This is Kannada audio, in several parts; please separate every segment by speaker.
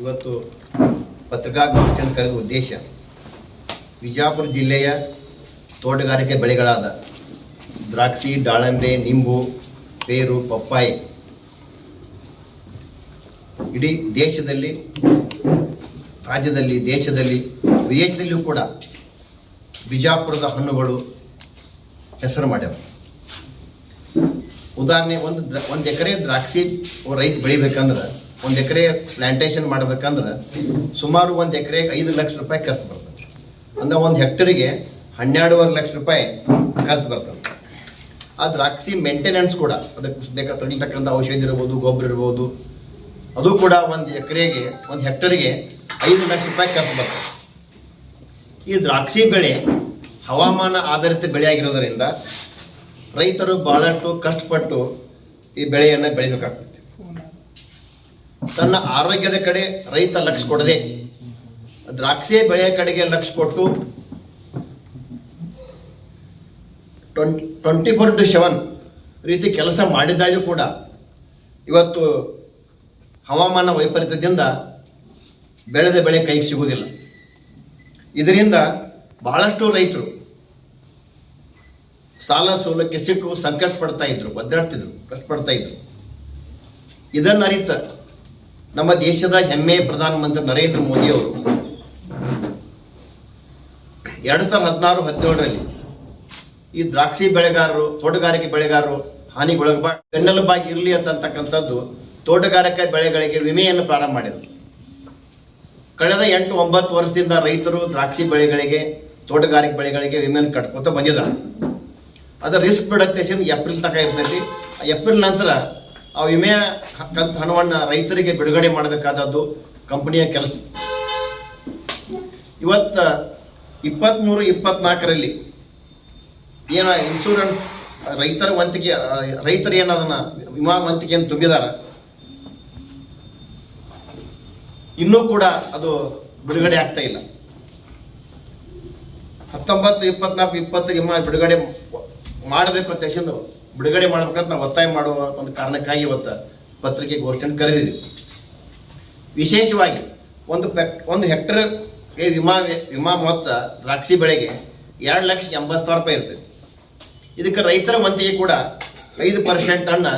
Speaker 1: ಇವತ್ತು ಪತ್ರಿಕಾಗೋಷ್ಠಿಯನ್ನು ಕರೆದ ಉದ್ದೇಶ ವಿಜಯಪುರ ಜಿಲ್ಲೆಯ ತೋಟಗಾರಿಕೆ ಬೆಳೆಗಳಾದ ದ್ರಾಕ್ಷಿ, ದಾಳಂಬೆ, ನಿಂಬು, ಪೇರು, ಪಪ್ಪಾಯಿ ಇಡೀ ದೇಶದಲ್ಲಿ, ರಾಜ್ಯದಲ್ಲಿ, ದೇಶದಲ್ಲಿ, ವಿದೇಶದಲ್ಲಿಯೂ ಕೂಡ ಬಿಜಾಪುರದ ಹಣ್ಣುಗಳು ಹೆಸರು ಮಾಡ್ಯಾವ. ಉದಾಹರಣೆ, ಒಂದು ಒಂದು ಎಕರೆ ದ್ರಾಕ್ಷಿ ರೈತ ಬೆಳಿಬೇಕಂದ್ರೆ ಒಂದು ಎಕರೆ ಪ್ಲಾಂಟೇಶನ್ ಮಾಡ್ಬೇಕಂದ್ರೆ ಸುಮಾರು ಒಂದು ಎಕರೆಗೆ ಐದು ಲಕ್ಷ ರೂಪಾಯಿ ಖರ್ಚು ಬರ್ತದೆ. ಅಂದ್ರೆ ಒಂದು ಹೆಕ್ಟರಿಗೆ ಹನ್ನೆರಡುವರೆ ಲಕ್ಷ ರೂಪಾಯಿ ಖರ್ಚು ಬರ್ತದೆ. ಆ ದ್ರಾಕ್ಷಿ ಮೇಂಟೆನೆನ್ಸ್ ಕೂಡ ಅದಕ್ಕೆ ಬೇಕಾದ ತಡಿತಕ್ಕಂಥ ಔಷಧಿ ಇರ್ಬೋದು, ಗೊಬ್ಬರ ಇರ್ಬೋದು, ಅದು ಕೂಡ ಒಂದು ಎಕರೆಗೆ, ಒಂದು ಹೆಕ್ಟರಿಗೆ ಐದು ಲಕ್ಷ ರೂಪಾಯಿ ಖರ್ಚು ಬರ್ತದೆ. ಈ ದ್ರಾಕ್ಷಿ ಬೆಳೆ ಹವಾಮಾನ ಆಧಾರಿತ ಬೆಳೆಯಾಗಿರೋದರಿಂದ ರೈತರು ಬಹಳಷ್ಟು ಕಷ್ಟಪಟ್ಟು ಈ ಬೆಳೆಯನ್ನು ಬೆಳಿಬೇಕಾಗ್ತದೆ. ತನ್ನ ಆರೋಗ್ಯದ ಕಡೆ ರೈತ ಲಕ್ಷ ಕೊಡದೆ ದ್ರಾಕ್ಷಿ ಬೆಳೆಯ ಕಡೆಗೆ ಲಕ್ಷ ಕೊಟ್ಟು twenty twenty four to seven ರೀತಿ ಕೆಲಸ ಮಾಡಿದಾಗೂ ಕೂಡ ಇವತ್ತು ಹವಾಮಾನ ವೈಪರೀತ್ಯದಿಂದ ಬೆಳೆದ ಬೆಳೆ ಕೈಗೆ ಸಿಗುವುದಿಲ್ಲ. ಇದರಿಂದ ಬಹಳಷ್ಟು ರೈತರು ಸಾಲ ಸೌಲಭ್ಯ ಸಿಕ್ಕು ಸಂಕಷ್ಟ ಪಡ್ತಾ ಇದ್ರು, ಒದ್ದಾಡ್ತಿದ್ರು, ಕಷ್ಟಪಡ್ತಾ ಇದ್ರು. ಇದನ್ನು ಅರಿತ ನಮ್ಮ ದೇಶದ ಹೆಮ್ಮೆ ಪ್ರಧಾನಮಂತ್ರಿ ನರೇಂದ್ರ ಮೋದಿ ಅವರು. ಎರಡು ಸಾವಿರದ ಹದಿನಾರು, ಹದಿನೇಳರಲ್ಲಿ ಈ ದ್ರಾಕ್ಷಿ ಬೆಳೆಗಾರರು, ತೋಟಗಾರಿಕೆ ಬೆಳೆಗಾರರು ಹಾನಿಗೊಳಗ ಬೆನ್ನೆಲುಬಾಗಿ ಇರಲಿ ಅಂತಕ್ಕಂಥದ್ದು ತೋಟಗಾರಿಕೆ ಬೆಳೆಗಳಿಗೆ ವಿಮೆಯನ್ನು ಪ್ರಾರಂಭ ಮಾಡಿದರು. ಕಳೆದ ಎಂಟು, ಒಂಬತ್ತು ವರ್ಷದಿಂದ ರೈತರು ದ್ರಾಕ್ಷಿ ಬೆಳೆಗಳಿಗೆ, ತೋಟಗಾರಿಕೆ ಬೆಳೆಗಳಿಗೆ ವಿಮೆಯನ್ನು ಕಟ್ಕೊತ ಬಂದಿದ್ದಾರೆ. ಅದರ ರಿಸ್ಕ್ ಪ್ರೊಡಕ್ಟೇಷನ್ ಏಪ್ರಿಲ್ ತನಕ ಇರ್ತೈತಿ. ಏಪ್ರಿಲ್ ನಂತರ ಆ ವಿಮೆ ಹಣವನ್ನು ರೈತರಿಗೆ ಬಿಡುಗಡೆ ಮಾಡಬೇಕಾದದ್ದು ಕಂಪನಿಯ ಕೆಲಸ. ಇವತ್ತ ಇಪ್ಪತ್ತ್ಮೂರು ಇಪ್ಪತ್ನಾಲ್ಕರಲ್ಲಿ ಏನ ಇನ್ಶೂರೆನ್ಸ್ ರೈತರ ವಂತಿಗೆ ರೈತರು ಏನು ವಿಮಾ ವಂತಿಕೆಯನ್ನು ತುಂಬಿದಾರ. ಇನ್ನೂ ಕೂಡ ಅದು ಬಿಡುಗಡೆ ಆಗ್ತಾ ಇಲ್ಲ. ಹತ್ತೊಂಬತ್ತು, ಇಪ್ಪತ್ನಾಲ್ಕು, ಇಪ್ಪತ್ತು ವಿಮಾ ಬಿಡುಗಡೆ ಮಾಡಬೇಕು ಅಂತ ಬಿಡುಗಡೆ ಮಾಡ್ಬೇಕಂತ ನಾವು ಒತ್ತಾಯ ಮಾಡುವ ಒಂದು ಕಾರಣಕ್ಕಾಗಿ ಇವತ್ತು ಪತ್ರಿಕೆ ಗೋಷ್ಠಿಯನ್ನು ಕರೆದಿದ್ದೀವಿ. ವಿಶೇಷವಾಗಿ ಒಂದು ಪೆಕ್ ಒಂದು ಹೆಕ್ಟರ್ಗೆ ವಿಮಾ ವಿಮಾ ಮೊತ್ತ ದ್ರಾಕ್ಷಿ ಬೆಳೆಗೆ ಎರಡು ಲಕ್ಷ ಎಂಬತ್ತು ಸಾವಿರ ರೂಪಾಯಿ ಇರ್ತದೆ. ಇದಕ್ಕೆ ರೈತರ ವಂತಿಗೆ ಕೂಡ ಐದು ಪರ್ಸೆಂಟ್ ಅನ್ನ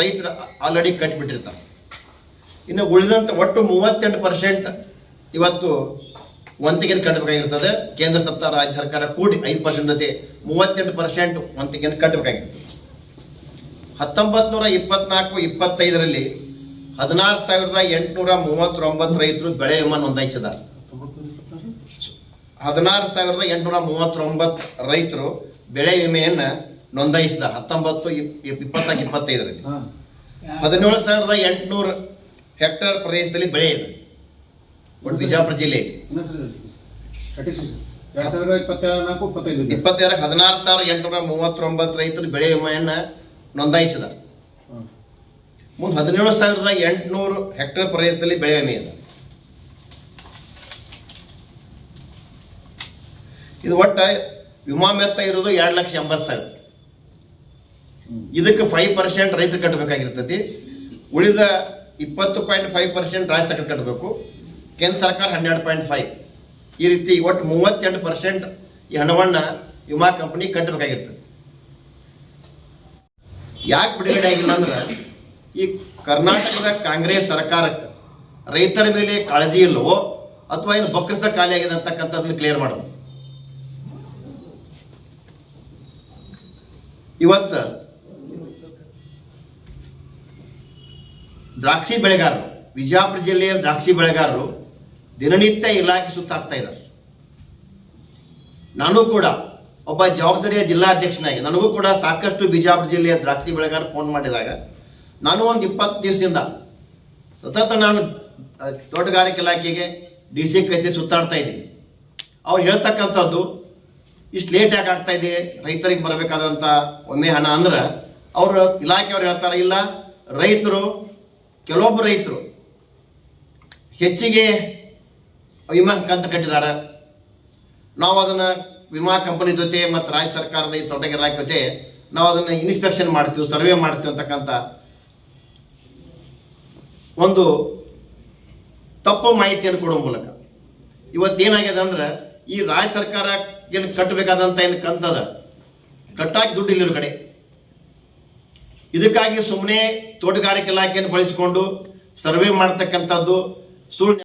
Speaker 1: ರೈತರು ಆಲ್ರೆಡಿ ಕಟ್ಟಿಬಿಟ್ಟಿರ್ತಾರೆ ಇನ್ನು ಉಳಿದಂಥ ಒಟ್ಟು ಮೂವತ್ತೆಂಟು ಪರ್ಸೆಂಟ್ ಇವತ್ತು ವಂತಿಗೆಯನ್ನು ಕಟ್ಟಬೇಕಾಗಿರ್ತದೆ ಕೇಂದ್ರ ಸರ್ಕಾರ, ರಾಜ್ಯ ಸರ್ಕಾರ ಕೂಡಿ ಐದು ಪರ್ಸೆಂಟ್ ಜೊತೆ ಮೂವತ್ತೆಂಟು ಪರ್ಸೆಂಟ್ ವಂತಿಗೆ ಕಟ್ಟಬೇಕಾಗಿರ್ತದೆ ಹತ್ತೊಂಬತ್ತು ನೂರ ಇಪ್ಪತ್ನಾಲ್ಕು ಇಪ್ಪತ್ತೈದರಲ್ಲಿ ಹದಿನಾರು ಸಾವಿರದ ಎಂಟುನೂರ ಮೂವತ್ತೊಂಬತ್ತು ರೈತರು ಬೆಳೆ ವಿಮಾ ನೋಂದಾಯಿಸಿದ್ದಾರೆ. ಹದಿನಾರು ಸಾವಿರದ ಎಂಟುನೂರ ಮೂವತ್ತೊಂಬತ್ತು ರೈತರು ಬೆಳೆ ವಿಮೆಯನ್ನು ನೋಂದಾಯಿಸಿದ್ದಾರೆ ಹತ್ತೊಂಬತ್ತು ಇಪ್- ಇಪ್- ಇಪ್ಪತ್ನಾಲ್ಕು ಇಪ್ಪತ್ತೈದರಲ್ಲಿ. ಹದಿನೇಳು ಸಾವಿರದ ಎಂಟುನೂರು ಹೆಕ್ಟೇರ್ ಪ್ರದೇಶದಲ್ಲಿ ಬೆಳೆ ಇದೆ. ಒಟ್ಟು ಬಿಜಾಪುರ
Speaker 2: ಜಿಲ್ಲೆಯಲ್ಲಿ.
Speaker 1: ಇಪ್ಪತ್ತೆರಡು ಹದಿನಾರು ಸಾವಿರದ ಎಂಟುನೂರ ಮೂವತ್ತೊಂಬತ್ತು ರೈತರು ಬೆಳೆ ವಿಮೆಯನ್ನು ನೋಂದಾಯಿಸಿದ್ದಾರೆ
Speaker 2: ಹ್ಮ್.
Speaker 1: ಮುಂದೆ ಹದಿನೇಳು ಸಾವಿರದ ಎಂಟುನೂರು ಹೆಕ್ಟೇರ್ ಪ್ರದೇಶದಲ್ಲಿ ಬೆಳೆ ವಿಮೆ ಇದೆ. ಇದು ಒಟ್ಟು ವಿಮಾ ಮೆತ್ತ ಇರೋದು ಎರಡು ಲಕ್ಷ ಎಂಬತ್ತು ಸಾವಿರ. ಇದಕ್ಕೆ ಫೈವ್ ಪರ್ಸೆಂಟ್ ರೈತರು ಕಟ್ಟಬೇಕಾಗಿರ್ತೈತಿ ಉಳಿದ ಇಪ್ಪತ್ತು ಪಾಯಿಂಟ್ ಫೈವ್ ಪರ್ಸೆಂಟ್ ರಾಜ್ಯ ಸರ್ಕಾರ ಕಟ್ಟಬೇಕು ಕೇಂದ್ರ ಸರ್ಕಾರ ಹನ್ನೆರಡು ಪಾಯಿಂಟ್ ಫೈವ್ ಈ ರೀತಿ ಒಟ್ಟು ಮೂವತ್ತೆಂಟು ಪರ್ಸೆಂಟ್ ಈ ಹಣವನ್ನು ವಿಮಾ ಕಂಪನಿ ಕಟ್ಟಬೇಕಾಗಿರ್ತದೆ ಯಾಕೆ ಬಿಡುಗಡೆ ಆಗಿಲ್ಲ ಅಂದ್ರೆ ಈ ಕರ್ನಾಟಕದ ಕಾಂಗ್ರೆಸ್ ಸರ್ಕಾರಕ್ಕೆ ರೈತರ ಮೇಲೆ ಕಾಳಜಿ ಇಲ್ಲವೋ ಅಥವಾ ಏನು ಬೊಕ್ಕಸ ಖಾಲಿ ಆಗಿದೆ ಅಂತಕ್ಕಂಥದ್ದನ್ನ ಕ್ಲಿಯರ್ ಮಾಡೋದು ಇವತ್ತು ದ್ರಾಕ್ಷಿ ಬೆಳೆಗಾರರು ವಿಜಯಪುರ ಜಿಲ್ಲೆಯ ದ್ರಾಕ್ಷಿ ಬೆಳೆಗಾರರು ದಿನನಿತ್ಯ ಇಲಾಖೆ ಸುತ್ತಾಗ್ತಾ ಇದ್ದಾರೆ. ನಾನು ಕೂಡ ಒಬ್ಬ ಜವಾಬ್ದಾರಿಯ ಜಿಲ್ಲಾಧ್ಯಕ್ಷನಾಗಿ ನನಗೂ ಕೂಡ ಸಾಕಷ್ಟು ಬಿಜಾಪುರ ಜಿಲ್ಲೆಯ ದ್ರಾಕ್ಷಿ ಬೆಳೆಗಾರ ಫೋನ್ ಮಾಡಿದಾಗ, ನಾನು ಒಂದು ಇಪ್ಪತ್ತು ದಿವಸದಿಂದ ಸತತ ನಾನು ತೋಟಗಾರಿಕೆ ಇಲಾಖೆಗೆ ಡಿ ಸಿ ಕಚೇರಿ ಸುತ್ತಾಡ್ತಾ ಇದ್ದೀನಿ. ಅವ್ರು ಹೇಳ್ತಕ್ಕಂಥದ್ದು, ಇಷ್ಟು ಲೇಟ್ ಯಾಕೆ ಆಗ್ತಾ ಇದೆ, ರೈತರಿಗೆ ಬರಬೇಕಾದಂಥ ಒಮ್ಮೆ ಹಣ ಅಂದ್ರೆ, ಅವರು ಇಲಾಖೆಯವ್ರು ಹೇಳ್ತಾರೆ, ಇಲ್ಲ, ರೈತರು, ಕೆಲವೊಬ್ಬ ರೈತರು ಹೆಚ್ಚಿಗೆ ವಿಮಾ ಕಂತು ಕಟ್ಟಿದ್ದಾರೆ ನಾವು ಅದನ್ನು ವಿಮಾ ಕಂಪನಿ ಜೊತೆ ಮತ್ತು ರಾಜ್ಯ ಸರ್ಕಾರದ ಈ ತೊಡಗಿರ ಜೊತೆ ನಾವು ಅದನ್ನು ಇನ್ಸ್ಪೆಕ್ಷನ್ ಮಾಡ್ತೀವಿ ಸರ್ವೆ ಮಾಡ್ತೀವಿ ಅಂತಕ್ಕಂಥ ಒಂದು ತಪ್ಪು ಮಾಹಿತಿಯನ್ನು ಕೊಡುವ ಮೂಲಕ. ಇವತ್ತೇನಾಗಿದೆ ಅಂದ್ರೆ ಈ ರಾಜ್ಯ ಸರ್ಕಾರ ಏನು ಕಟ್ಟಬೇಕಾದಂಥ ಏನು ಕಂತದ? ಕಟ್ಟಾಕಿ ದುಡ್ಡು ಇಲ್ಲಿರೋ ಕಡೆ. ಇದಕ್ಕಾಗಿ ಸುಮ್ಮನೆ ತೋಟಗಾರಿಕೆ ಇಲಾಖೆಯನ್ನು ಬಳಸಿಕೊಂಡು ಸರ್ವೆ ಮಾಡ್ತಕ್ಕಂಥದ್ದು ಸುಳ್ಳು